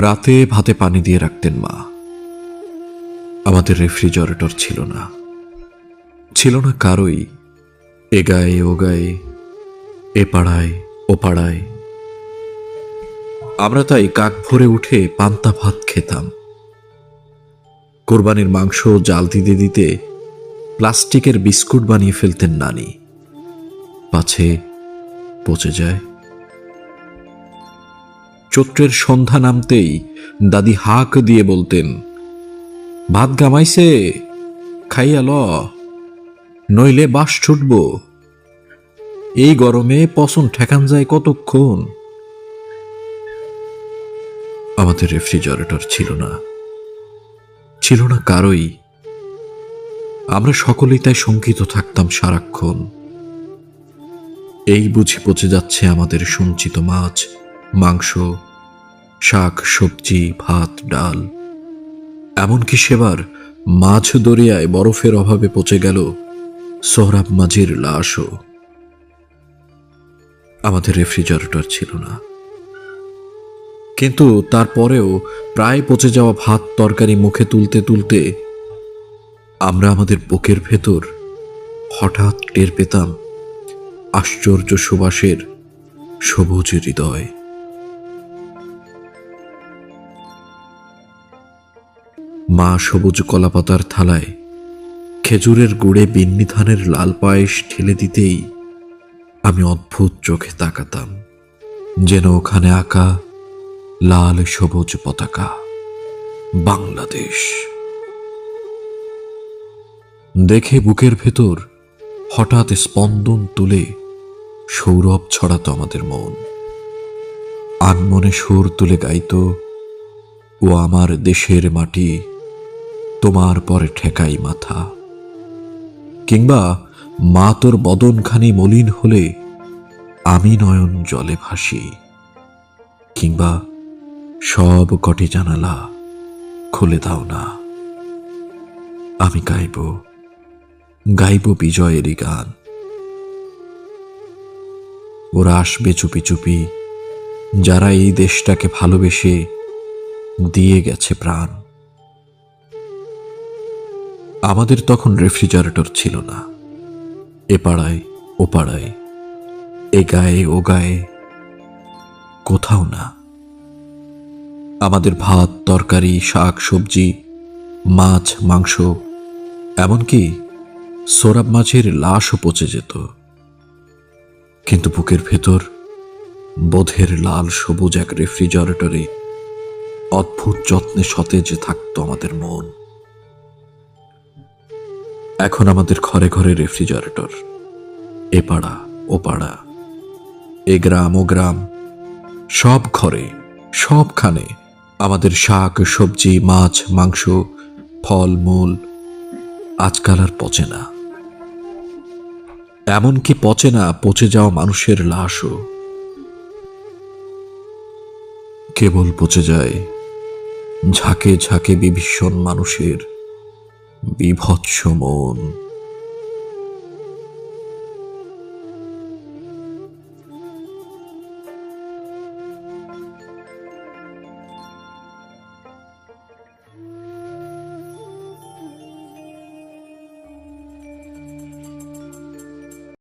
রাতে ভাতে পানি দিয়ে রাখতেন মা। আমাদের রেফ্রিজারেটর ছিল না। ছিল না কারোই। এ গায়ে, ও গায়ে, এ পাড়ায়, ও পাড়ায়। আমরা তাই কাক ভরে উঠে পান্তা ভাত খেতাম। কোরবানির মাংস জাল দিতে দিতে প্লাস্টিকের বিস্কুট বানিয়ে ফেলতেন নানি। পাছে পচে যায়। চৈত্রের সন্ধ্যা নামতেই দাদি হাঁক দিয়ে বলতেন, ভাত গামাইছে খাইয়া ল। নইলে বাস ছুটব। এই গরমে পছন ঠেকান যায় কতক্ষণ? আমাদের রেফ্রিজারেটর ছিল না। ছিল না কারোই। আমরা সকলেই তাই শঙ্কিত থাকতাম সারাক্ষণ। এই বুঝি পচে যাচ্ছে আমাদের সঞ্চিত মাছ। মাংস, শাক, সবজি, ভাত, ডাল। এমনকি সেবার মাছ দরিয়ায় বরফের অভাবে পচে গেল সোহরাব মাঝির লাশও। আমাদের রেফ্রিজারেটর ছিল না। কিন্তু তারপরেও প্রায় পচে যাওয়া ভাত তরকারি মুখে তুলতে তুলতে আমরা আমাদের বুকের ভেতর হঠাৎ টের পেতাম আশ্চর্য সুবাসের সবুজ হৃদয়। মা সবুজ কলাপাতার থালায় খেজুরের গুড়ে বিন্নি ধানের লাল পায়েস ঠেলে দিতেই আমি অদ্ভুত চোখে তাকাতাম, যেন ওখানে আঁকা লাল সবুজ পতাকা, বাংলাদেশ। দেখে বুকের ভেতর হঠাৎ স্পন্দন তুলে সৌরভ ছড়াতো আমাদের মন। আনমনে সুর তুলে গাইত, ও আমার দেশের মাটি তোমার পরে ঠেকাই মাথা। কিংবা মা তোর বদনখানি মলিন হলে আমি নয়ন জলে ভাসি। কিংবা সব কটি জানালা খুলে দাও না। আমি গাইব গাইব বিজয়েরই গান। ওরা আসবে চুপি চুপি, যারা এই দেশটাকে ভালোবেসে দিয়ে গেছে প্রাণ। আমাদের তখন রেফ্রিজারেটর ছিল না। এ পাড়ায়, ও পাড়ায়, এ গায়ে, ও গায়ে কোথাও না। আমাদের ভাত, তরকারি, শাক, সবজি, মাছ, মাংস, এমনকি সোরাব মাছের লাশও পচে যেত। কিন্তু বুকের ভেতর বোধের লাল সবুজ এক রেফ্রিজারেটরে অদ্ভুত যত্নে সতেজে থাকত আমাদের মন। এখন আমাদের ঘরে ঘরে রেফ্রিজারেটর। এ পাড়া, ও পাড়া, এ গ্রাম, ও গ্রাম। সব ঘরে, সবখানে আমাদের শাক, সবজি, মাছ, মাংস, ফল, মূল আজকাল আর পচে না। এমনকি পচে না, পচে যাওয়া মানুষের লাশও। কেবল পচে যায় ঝাঁকে ঝাঁকে বিভীষণ মানুষের বিভৎস মন।